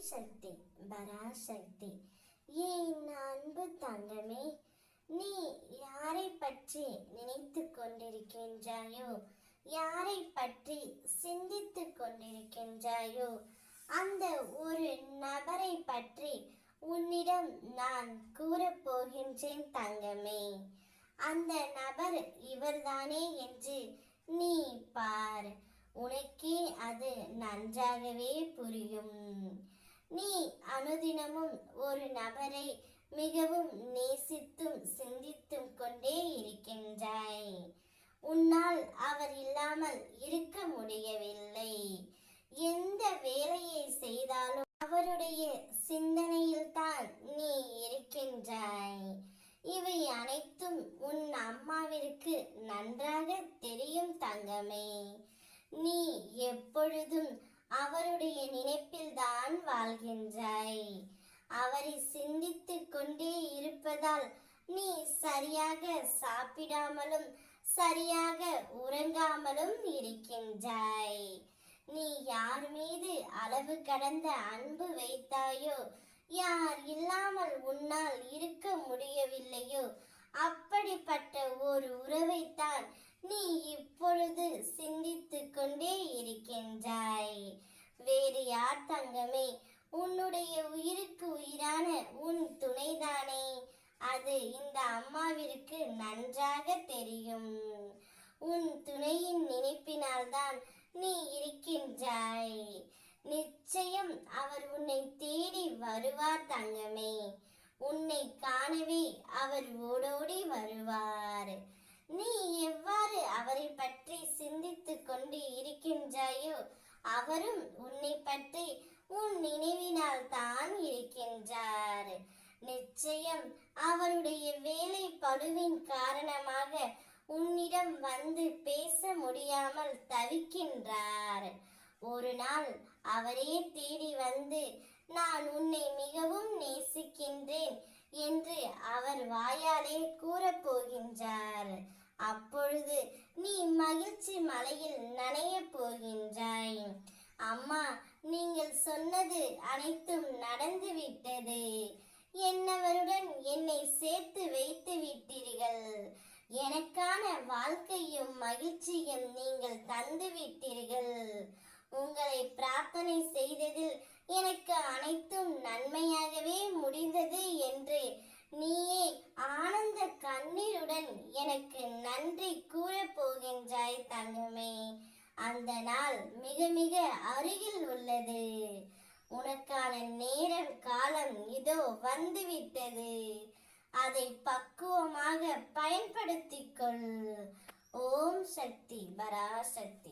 சக்தி பராசக்தி. ஏன் அன்பு தங்கமே? நீ யாரை பற்றி நினைத்து கொண்டிருக்கின்றாயோ? யாரை பற்றி சிந்தித்து கொண்டிருக்கின்றாயோ? அந்த ஒரு நபரை பற்றி உன்னிடம் நான் கூற போகின்றேன் தங்கமே. அந்த நபர் இவர்தானே என்று நீ பார். உனக்கே அது நன்றாகவே புரியும். நீ அனுதினமும் ஒரு நபரை மிகவும் நேசித்தும் சிந்தித்தும் கொண்டே இருக்கின்றாய். உன்னால் அவர் இல்லாமல் இருக்க முடியவில்லை. எந்த வேலையை செய்தாலும் அவருடைய சிந்தனையில் தான் நீ இருக்கின்றாய். இவை அனைத்தும் உன் அம்மாவிற்கு நன்றாக தெரியும் தங்கமே. நீ எப்பொழுதும் அவருடைய நினைப்பில்தான் வாழ்கின்றாய். அவரை சிந்தித்துக் கொண்டே இருப்பதால் நீ சரியாக சாப்பிடாமலும் சரியாக உறங்காமலும் இருக்கின்றாய். நீ யார் மீது அளவு கடந்த அன்பு வைத்தாயோ யார் இல்லாமல் உன்னால் இருக்க முடியவில்லையோ அப்படிப்பட்ட ஒரு உறவைத்தான் நீ இப்பொழுது சிந்தித்துக் கொண்டே இருக்கின்றாய். வேறு யார் தங்கமே? உன்னுடைய உயிருக்கு உயிரான உன் துணைதானே. அது இந்த அம்மாவிற்கு நன்றாக தெரியும். உன் துணையின் நினைப்பினால்தான் நீ இருக்கின்றாய். நிச்சயம் அவர் உன்னை தேடி வருவார் தங்கமே. உன்னை காணவே அவர் ஓடோடி வருவார். நீ எவ்வாறு அவரை பற்றி சிந்தித்து கொண்டு இருக்கின்றாயோ அவரும் உன்னை பற்றி உன் நினைவினால் தான் இருக்கின்றார். நிச்சயம் அவருடைய வேலை பழுவின் காரணமாக உன்னிடம் வந்து பேச முடியாமல் தவிக்கின்றார். ஒரு நாள் அவரே தேடி வந்து நான் உன்னை மிகவும் நேசிக்கின்றேன் என்று அவர் வாயாலே கூறப்போகின்றார் அப்பொழுது நீ மகிழ்ச்சி மலையில் நனைய போகின்ற அம்மா நீங்கள் சொன்னது அனைத்தும் நடந்து விட்டது என்னவருடன் என்னை சேர்த்து வைத்து விட்டீர்கள். எனக்கான வாழ்க்கையும் மகிழ்ச்சியும் நீங்கள் தந்து விட்டீர்கள். உங்களை பிரார்த்தனை செய்ததில் எனக்கு அனைத்தும் நன்மையாகவே முடிந்தது. அருகில் உள்ளது. உனக்கான நேரம் காலம் இதோ வந்துவிட்டது. அதை பக்குவமாக பயன்படுத்திக் கொள். ஓம் சக்தி பராசக்தி